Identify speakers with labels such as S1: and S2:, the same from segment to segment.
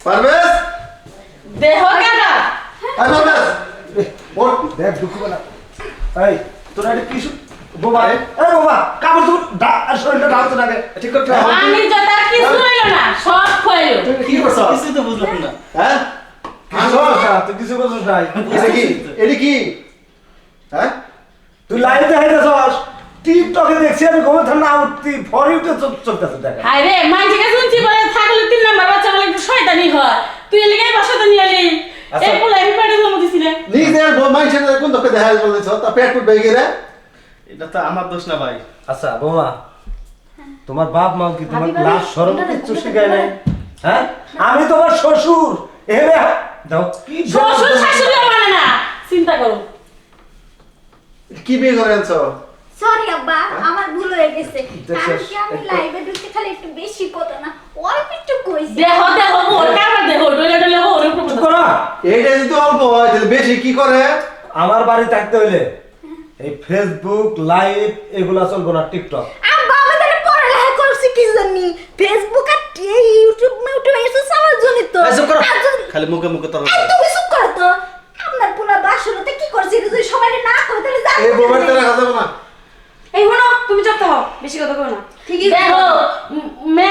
S1: পারবেশ
S2: দেহ কেন?
S1: আই পারবেশ ওঠ
S3: দেখ দুঃখ না। এই তোরা এটা কি শু- বোমা? এই। বোমা কাপড় তো আর শরীরটা ঢালতে লাগে। ঠিক করতে হবে।
S2: আমি যত কিছু হইল না সব হইল
S1: কি করছ
S4: কিছুই তো বুঝলাম না।
S1: হ্যাঁ?
S3: কি সমস্যা? তুই কিছু বলছিস নাই।
S1: এটা কি? এটা কি? হ্যাঁ?
S3: তুই লাইভ দেখাইতেছস। টিকটকে দেখছি আমি ঘুমে থাম না উঠতি ফর ইউতে চলতেছে দেখা।
S2: হায় রে মাইকে শুনছি বলে থাকলে তিন নাম্বার বাচ্চা বলে একটু শয়তানি হয় নিয়ে
S3: আচ্ছা।
S2: এই বলে আমি পেটে জমা দিছিলে।
S1: নিজের মানুষের কোন দোকে দেখা বলেছ তা পেট ফুট বেগে রে?
S4: এটা তো আমার দোষ না ভাই।
S3: আচ্ছা বোমা তোমার বাপ মা কি তোমার লাশ সরম কিচ্ছু শিখায় নাই? হ্যাঁ? আমি তোমার শ্বশুর। এরে দাও কি
S2: শ্বশুর শাশুড়ি মানে না। চিন্তা করো।
S1: কি বিয়ে করে আনছো?
S5: সরি আব্বা আমার ভুল হয়ে গেছে? কালকে আমি লাইভে ঢুকতে খালি একটু বেশি কথা না অল্প একটু কইছি।
S2: দেহ দেহ ওর কারবার দেহ ডলে ডলে ওর উপর
S3: চুপ করো।
S1: এইটা যদি অল্প বেশি কি করে?
S3: আমার বাড়ি থাকতে হইলে এই ফেসবুক লাইভ এগুলা চলবো না টিকটক
S5: আব্বা আমি পড়ালেখা করছি কি জানি? ফেসবুক আর ইউটিউব জন্য তো।
S4: করো। খালি মুখে মুখে
S5: তুমি চুপ করো তো। আপনার পুনা বাসরতে কি করছি? এটা যদি সবাই না করে তাহলে জানব
S1: এই মোবাইল তো রাখা যাবে না।
S6: এই হলো তুমি চুপ থাকো। বেশি কথা কই না।
S5: ঠিকই
S2: মে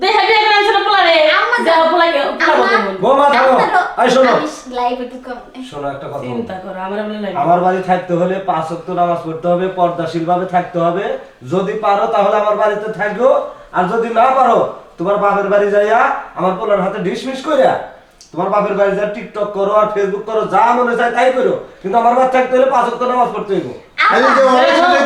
S2: দেহ বিয়ে করে আনছিল পোলারে
S5: আম্মা
S2: দেহ পোলাকে
S3: বোমা এই শোনো।
S5: লাইভে ঢুকাম
S3: শোনো একটা কথা
S2: চিন্তা করো আমার বলে লাগে
S3: আমার বাড়ি থাকতে হলে পাঁচ ওয়াক্ত নামাজ পড়তে হবে পর্দাশীল ভাবে থাকতে হবে। যদি পারো তাহলে আমার বাড়িতে থাকো। আর যদি না পারো তোমার বাপের বাড়ি যাইয়া আমার পোলার হাতে ডিসমিস করিয়া তোমার বাপের বাড়ি যা টিকটক করো আর ফেসবুক করো যা মনে চায় তাই করো। কিন্তু আমার বাড়ি থাকতে হলে পাঁচ ওয়াক্ত নামাজ পড়তে হইব।
S1: খালি যে অনেক সাথে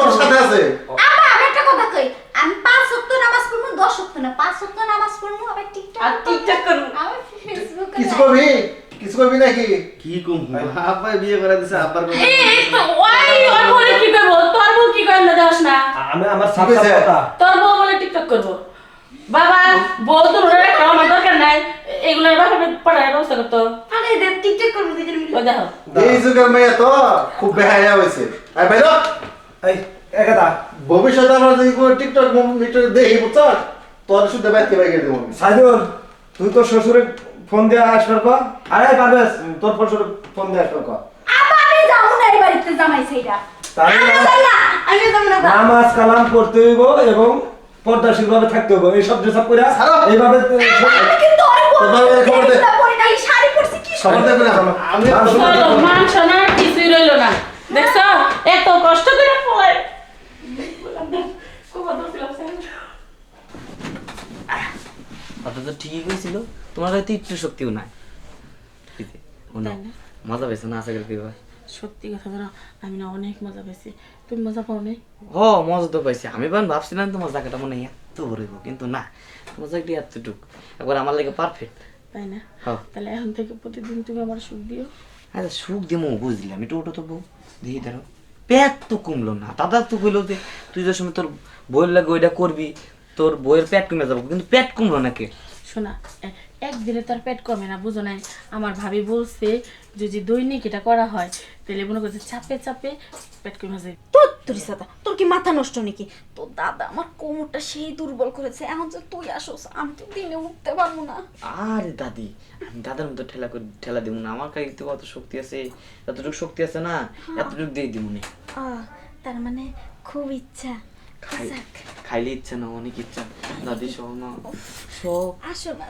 S1: ওর সাথে আছে
S5: আব্বা আমি একটা কথা কই আমি পাঁচ সপ্তাহ নামাজ পড়ব দশ সপ্তাহ না পাঁচ সপ্তাহ নামাজ পড়ব আবার টিকটক
S6: আর টিকটক করব।
S5: আমি ফেসবুকে
S1: কিছু করবি কিছু করবি নাকি?
S4: কি কম আব্বাই বিয়ে করে দিছে আব্বার কথা
S2: এই তো ওই ওর বলে কি করব? তোর বউ কি করে না দেওয়াস না।
S3: আমি আমার সাথে কথা।
S2: তোর বউ বলে টিকটক করব। বাবা বউ তো রোডে রাখা আমার দরকার নাই। এগুলোর বাপে পড়ার ব্যবস্থা করতো।
S6: আরে দেব টিকটক করব দুজন মিলে।
S2: দেখো।
S1: এই যুগের মেয়ে তো খুব বেহায়া হয়েছে। আর ভাই
S3: এই একদা
S1: ভবিষ্যতে আমরা যদি কোনো টিকটক মিটর দেখি বুঝছ? তোর শুদ্ধ বাইতে বাইকে দেবো।
S3: সাইদুল তুই তো শ্বশুরে ফোন দিয়ে আসবার কর। আরে পারবেশ তোর শ্বশুরে ফোন দিয়ে আসবার কর।
S5: আব্বা আমি যাব না এই বাড়িতে জামাই
S3: না নামাজ কালাম করতে হইব এবং পর্দাশীল ভাবে থাকতে হইব। ড্রেসআপ করে এইভাবে
S1: খবর না
S2: মাংস না কিছুই রইল না। দেখছ? এত কষ্ট করে পড়ায় খুব আদর ছিল,
S7: কথা তো ঠিকই কইছিল তোমার হয়তো একটু শক্তিও নাই? মজা পেয়েছ না আশা করি তুই
S2: সত্যি কথা জানো আমি না অনেক মজা পেয়েছি তুমি মজা পাও নাই?
S7: হ মজা তো পাইছি। আমি বান ভাবছিলাম তোমার জায়গাটা মনে এত বড় কিন্তু না তোমার জায়গাটি এতটুক। একবার আমার লাগে পারফেক্ট
S2: তাই না?
S7: হ্যাঁ
S2: তাহলে এখন থেকে প্রতিদিন তুমি আমার সুখ দিও।
S7: আচ্ছা সুখ দিমো বুঝলাম। একটু ওটা তো বউ দেখি ধরো পেট তো কমলো না দাদা তো কইলো যে তুই যে সময় তোর বইয়ের লাগে ওইটা করবি তোর বইয়ের পেট কমে যাব কিন্তু পেট কমলো না কে?
S2: শোনা একদিনে তার পেট কমে না বুঝো নাই? আমার ভাবি বলছে যদি দৈনিক এটা করা হয় তাহলে মনে করছে চাপে চাপে পেট কমে যায়
S5: তোর তোর সাদা তোর কি মাথা নষ্ট নাকি? তোর দাদা আমার কোমরটা সেই দুর্বল করেছে এখন যে তুই আসোস আমি তো দিনে উঠতে পারব না।
S7: আরে দাদি আমি দাদার মতো ঠেলা করে ঠেলা দিব না আমার কাছে তো কত শক্তি আছে এতটুকু শক্তি আছে না এতটুকু দিয়ে দিব না।
S5: আহ, তার মানে খুব ইচ্ছা।
S7: খাই। খাইলে ইচ্ছা না অনেক ইচ্ছা। দাদি সহ মা। সব
S5: আসো না